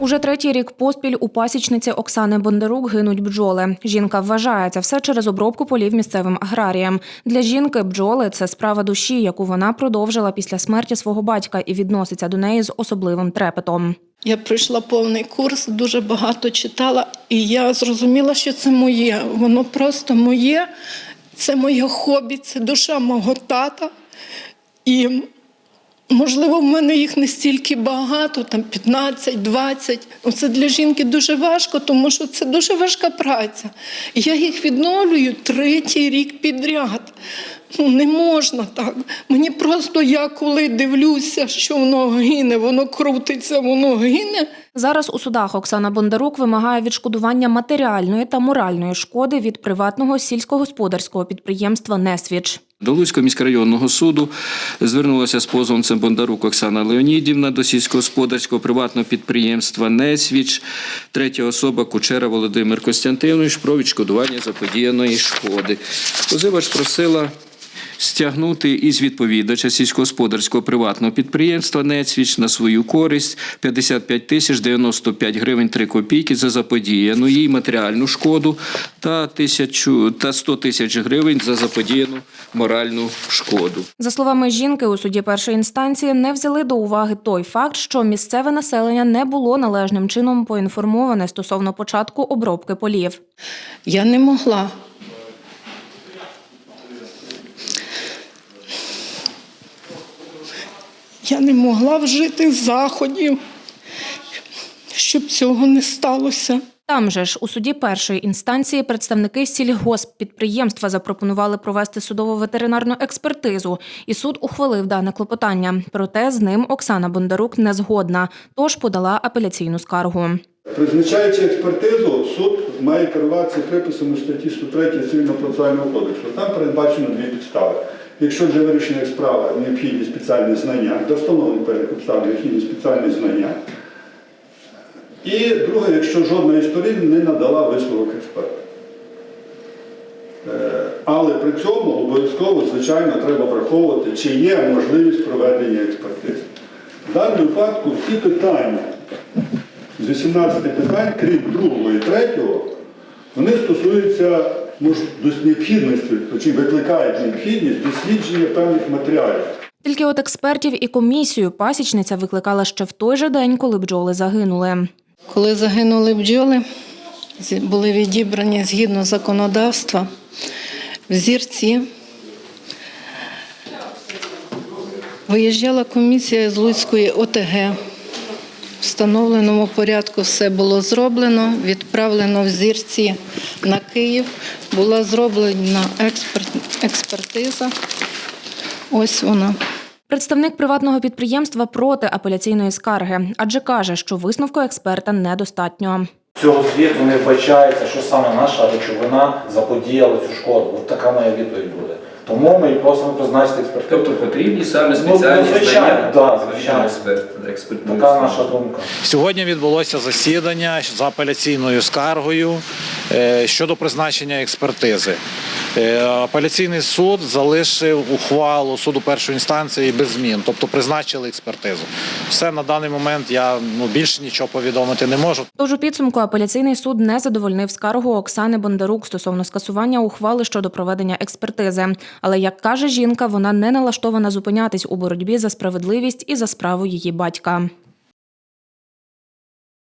Уже третій рік поспіль у пасічниці Оксани Бондарук гинуть бджоли. Жінка вважає це все через обробку полів місцевим аграріям. Для жінки бджоли це справа душі, яку вона продовжила після смерті свого батька і відноситься до неї з особливим трепетом. Я пройшла повний курс, дуже багато читала, і я зрозуміла, що це моє. Воно просто моє, це моє хобі, це душа мого тата. І, можливо, в мене їх не стільки багато, там 15-20. Ну, це для жінки дуже важко, тому що це дуже важка праця. Я їх відновлюю третій рік підряд. Ну, не можна так. Мені просто я коли дивлюся, що воно гине, воно крутиться, воно гине. Зараз у судах Оксана Бондарук вимагає відшкодування матеріальної та моральної шкоди від приватного сільськогосподарського підприємства Несвіч. До Луцького міськрайонного суду звернулася з позовом це Бондарук Оксана Леонідівна до сільськогосподарського приватного підприємства Несвіч, третя особа Кучера Володимир Костянтинович про відшкодування заподіяної шкоди. Позивач просила стягнути із відповідача сільськогосподарського приватного підприємства «Нецвіч» на свою користь 55 тисяч 95 гривень 3 копійки за заподіяну їй матеріальну шкоду та, тисячу, та 100 тисяч гривень за заподіяну моральну шкоду. За словами жінки, у суді першої інстанції не взяли до уваги той факт, що місцеве населення не було належним чином поінформоване стосовно початку обробки полів. Я не могла. Я не могла вжити заходів, щоб цього не сталося. Там же ж у суді першої інстанції представники сільгосппідприємства запропонували провести судово-ветеринарну експертизу, і суд ухвалив дане клопотання. Проте з ним Оксана Бондарук не згодна, тож подала апеляційну скаргу. Призначаючи експертизу, суд має керуватися приписами статті 103 Цивільного процесуального кодексу. Там передбачено дві підстави. Якщо для вирішення справи необхідні спеціальні знання, до встановлення перелік обставин необхідні спеціальні знання. І друге, якщо жодна із сторін не надала висновок експерта. Е, Але при цьому обов'язково, звичайно, треба враховувати, чи є можливість проведення експертизи. В даному випадку всі питання з 18 питань, крім другого і третього, вони стосуються мож, до необхідності, чи викликають необхідність дослідження певних матеріалів. Тільки от експертів і комісію пасічниця викликала ще в той же день, коли бджоли загинули. Коли загинули бджоли, були відібрані згідно законодавства взірці. Виїжджала комісія з Луцької ОТГ. В встановленому порядку все було зроблено, відправлено взірці на Київ. Була зроблена експерт, експертиза. Ось вона. Представник приватного підприємства проти апеляційної скарги, адже каже, що висновку експерта недостатньо. Цього звіту не вбачається, що саме наша речовина заподіяла цю шкоду. От така моя відповідь буде. Тому ми і просимо призначити експертизу. Тобто потрібні саме Ну, спеціальні ну, звичайно, знання да, звичайно. експерт, експертної Така наша думка. Сьогодні відбулося засідання за апеляційною скаргою е, щодо призначення експертизи. Е, Апеляційний суд залишив ухвалу суду першої інстанції без змін, тобто призначили експертизу. Все на даний момент я ну, більше нічого повідомити не можу. Тож у підсумку апеляційний суд не задовольнив скаргу Оксани Бондарук стосовно скасування ухвали щодо проведення експертизи. Але як каже жінка, вона не налаштована зупинятись у боротьбі за справедливість і за справу її батька.